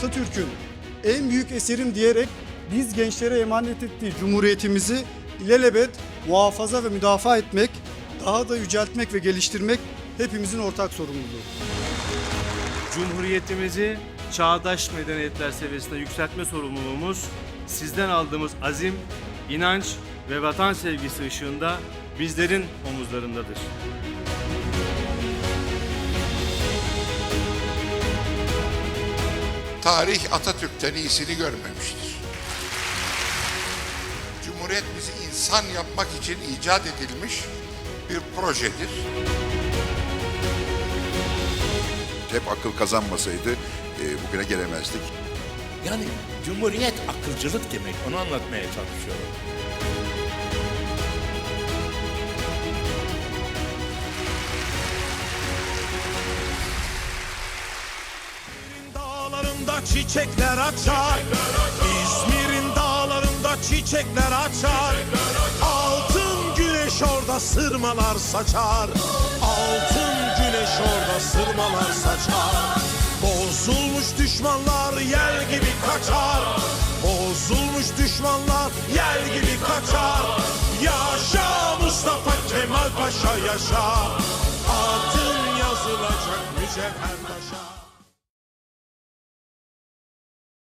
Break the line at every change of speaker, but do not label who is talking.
Atatürk'ün en büyük eserim diyerek biz gençlere emanet ettiği cumhuriyetimizi ilelebet muhafaza ve müdafaa etmek, daha da yüceltmek ve geliştirmek hepimizin ortak sorumluluğu.
Cumhuriyetimizi çağdaş medeniyetler seviyesine yükseltme sorumluluğumuz sizden aldığımız azim, inanç ve vatan sevgisi ışığında bizlerin omuzlarındadır.
Tarih Atatürk'ten iyisini görmemiştir. Cumhuriyet bizi insan yapmak için icat edilmiş bir projedir.
Hep akıl kazanmasaydı e, bugüne gelemezdik.
Yani cumhuriyet akılcılık demek. Onu anlatmaya çalışıyorum.
Dağlarında çiçekler açar. İzmir'in dağlarında çiçekler açar. Altın güneş orada sırmalar saçar. Altın güneş orada sırmalar saçar. Bozulmuş düşmanlar yel gibi kaçar. Bozulmuş düşmanlar yel gibi kaçar. Yaşa Mustafa Kemal Paşa yaşa.